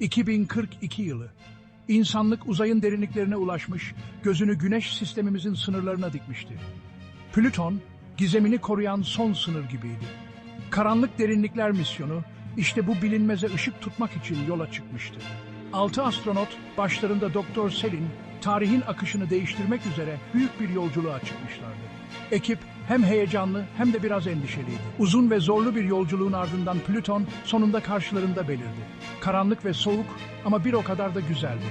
2042 yılı. İnsanlık uzayın derinliklerine ulaşmış, gözünü güneş sistemimizin sınırlarına dikmişti. Plüton, gizemini koruyan son sınır gibiydi. Karanlık Derinlikler misyonu, işte bu bilinmeze ışık tutmak için yola çıkmıştı. Altı astronot, başlarında Doktor Selin, tarihin akışını değiştirmek üzere büyük bir yolculuğa çıkmışlardı. Ekip hem heyecanlı hem de biraz endişeliydi. Uzun ve zorlu bir yolculuğun ardından Plüton sonunda karşılarında belirdi. Karanlık ve soğuk ama bir o kadar da güzeldi.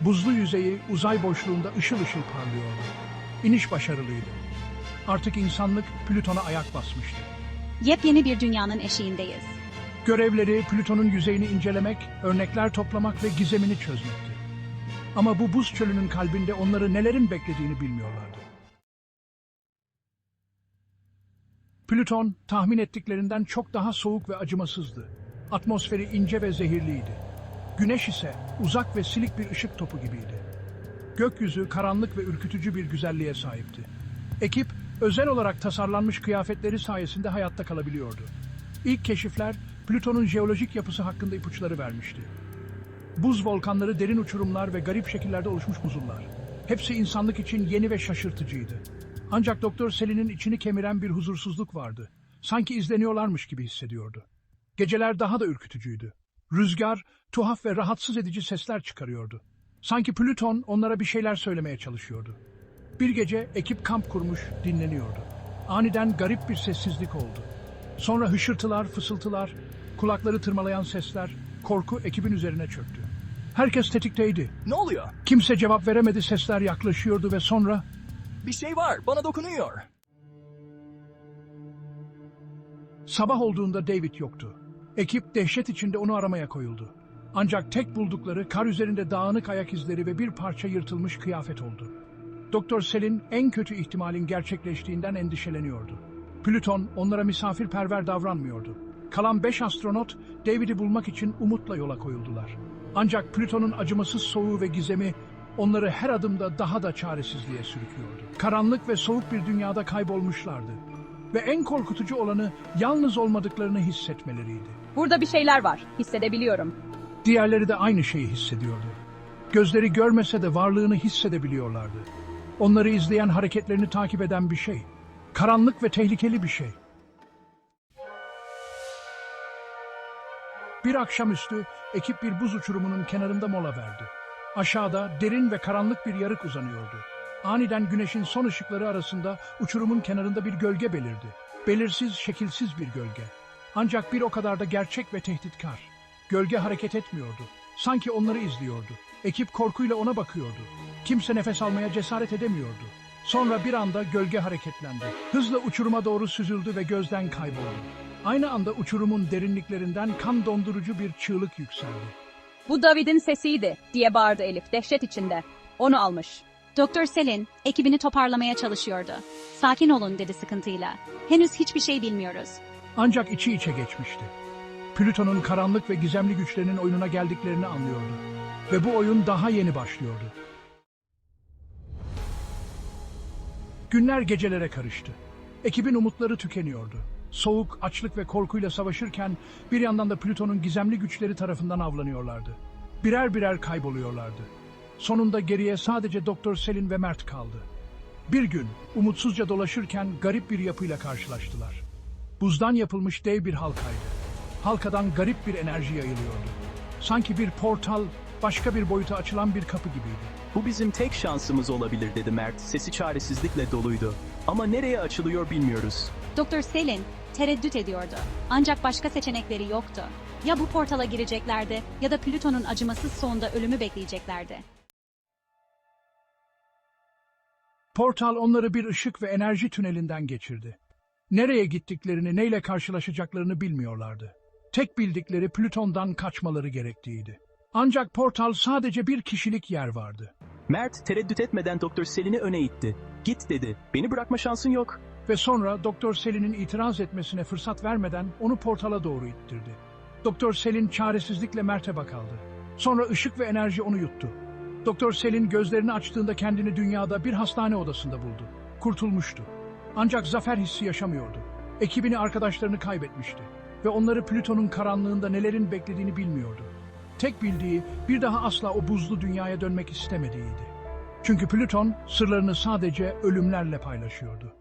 Buzlu yüzeyi uzay boşluğunda ışıl ışıl parlıyordu. İniş başarılıydı. Artık insanlık Plüton'a ayak basmıştı. Yepyeni bir dünyanın eşiğindeyiz. Görevleri Plüton'un yüzeyini incelemek, örnekler toplamak ve gizemini çözmekti. Ama bu buz çölünün kalbinde onları nelerin beklediğini bilmiyorlardı. Plüton tahmin ettiklerinden çok daha soğuk ve acımasızdı. Atmosferi ince ve zehirliydi. Güneş ise uzak ve silik bir ışık topu gibiydi. Gökyüzü karanlık ve ürkütücü bir güzelliğe sahipti. Ekip özel olarak tasarlanmış kıyafetleri sayesinde hayatta kalabiliyordu. İlk keşifler Plüton'un jeolojik yapısı hakkında ipuçları vermişti. Buz volkanları, derin uçurumlar ve garip şekillerde oluşmuş buzullar. Hepsi insanlık için yeni ve şaşırtıcıydı. Ancak Doktor Selin'in içini kemiren bir huzursuzluk vardı. Sanki izleniyorlarmış gibi hissediyordu. Geceler daha da ürkütücüydü. Rüzgar, tuhaf ve rahatsız edici sesler çıkarıyordu. Sanki Plüton onlara bir şeyler söylemeye çalışıyordu. Bir gece ekip kamp kurmuş, dinleniyordu. Aniden garip bir sessizlik oldu. Sonra hışırtılar, fısıltılar, kulakları tırmalayan sesler, korku ekibin üzerine çöktü. Herkes tetikteydi. Ne oluyor? Kimse cevap veremedi, sesler yaklaşıyordu ve sonra Bir şey var, bana dokunuyor. sabah olduğunda David yoktu. Ekip dehşet içinde onu aramaya koyuldu. Ancak tek buldukları kar üzerinde dağınık ayak izleri ve bir parça yırtılmış kıyafet oldu. Doktor Selin en kötü ihtimalin gerçekleştiğinden endişeleniyordu. Plüton onlara misafirperver davranmıyordu. Kalan beş astronot David'i bulmak için umutla yola koyuldular. Ancak Plüton'un acımasız soğuğu ve gizemi onları her adımda daha da çaresizliğe sürüklüyordu. Karanlık ve soğuk bir dünyada kaybolmuşlardı. Ve en korkutucu olanı yalnız olmadıklarını hissetmeleriydi. Burada bir şeyler var, hissedebiliyorum. Diğerleri de aynı şeyi hissediyordu. Gözleri görmese de varlığını hissedebiliyorlardı. Onları izleyen, hareketlerini takip eden bir şey. Karanlık ve tehlikeli bir şey. Bir akşamüstü ekip bir buz uçurumunun kenarında mola verdi. Aşağıda derin ve karanlık bir yarık uzanıyordu. Aniden güneşin son ışıkları arasında uçurumun kenarında bir gölge belirdi. Belirsiz, şekilsiz bir gölge. Ancak bir o kadar da gerçek ve tehditkar. Gölge hareket etmiyordu. Sanki onları izliyordu. Ekip korkuyla ona bakıyordu. Kimse nefes almaya cesaret edemiyordu. Sonra bir anda gölge hareketlendi. Hızla uçuruma doğru süzüldü ve gözden kayboldu. Aynı anda uçurumun derinliklerinden kan dondurucu bir çığlık yükseldi. Bu David'in sesiydi, diye bağırdı Elif dehşet içinde. Onu almış. Doktor Selin, ekibini toparlamaya çalışıyordu. Sakin olun dedi sıkıntıyla. Henüz hiçbir şey bilmiyoruz. Ancak içi içe geçmişti. Plüton'un karanlık ve gizemli güçlerinin oyununa geldiklerini anlıyordu. Ve bu oyun daha yeni başlıyordu. Günler gecelere karıştı. Ekibin umutları tükeniyordu. Soğuk, açlık ve korkuyla savaşırken bir yandan da Plüton'un gizemli güçleri tarafından avlanıyorlardı. Birer birer kayboluyorlardı. Sonunda geriye sadece Doktor Selin ve Mert kaldı. Bir gün umutsuzca dolaşırken garip bir yapıyla karşılaştılar. Buzdan yapılmış dev bir halkaydı. Halkadan garip bir enerji yayılıyordu. Sanki bir portal, başka bir boyuta açılan bir kapı gibiydi. Bu bizim tek şansımız olabilir dedi Mert. Sesi çaresizlikle doluydu. Ama nereye açılıyor bilmiyoruz. Doktor Selin tereddüt ediyordu. Ancak başka seçenekleri yoktu. Ya bu portala gireceklerdi ya da Plüton'un acımasız sonunda ölümü bekleyeceklerdi. Portal onları bir ışık ve enerji tünelinden geçirdi. Nereye gittiklerini, neyle karşılaşacaklarını bilmiyorlardı. Tek bildikleri Plüton'dan kaçmaları gerektiğiydi. Ancak portal sadece bir kişilik yer vardı. Mert tereddüt etmeden Doktor Selin'i öne itti. Git dedi. Beni bırakma şansın yok. Ve sonra Doktor Selin'in itiraz etmesine fırsat vermeden onu portala doğru ittirdi. Doktor Selin çaresizlikle Mert'e bakaldı. Sonra ışık ve enerji onu yuttu. Doktor Selin gözlerini açtığında kendini dünyada bir hastane odasında buldu. Kurtulmuştu. Ancak zafer hissi yaşamıyordu. Ekibini arkadaşlarını kaybetmişti. Ve onları Plüton'un karanlığında nelerin beklediğini bilmiyordu. tek bildiği bir daha asla o buzlu dünyaya dönmek istemediğiydi. Çünkü Plüton sırlarını sadece ölümlerle paylaşıyordu.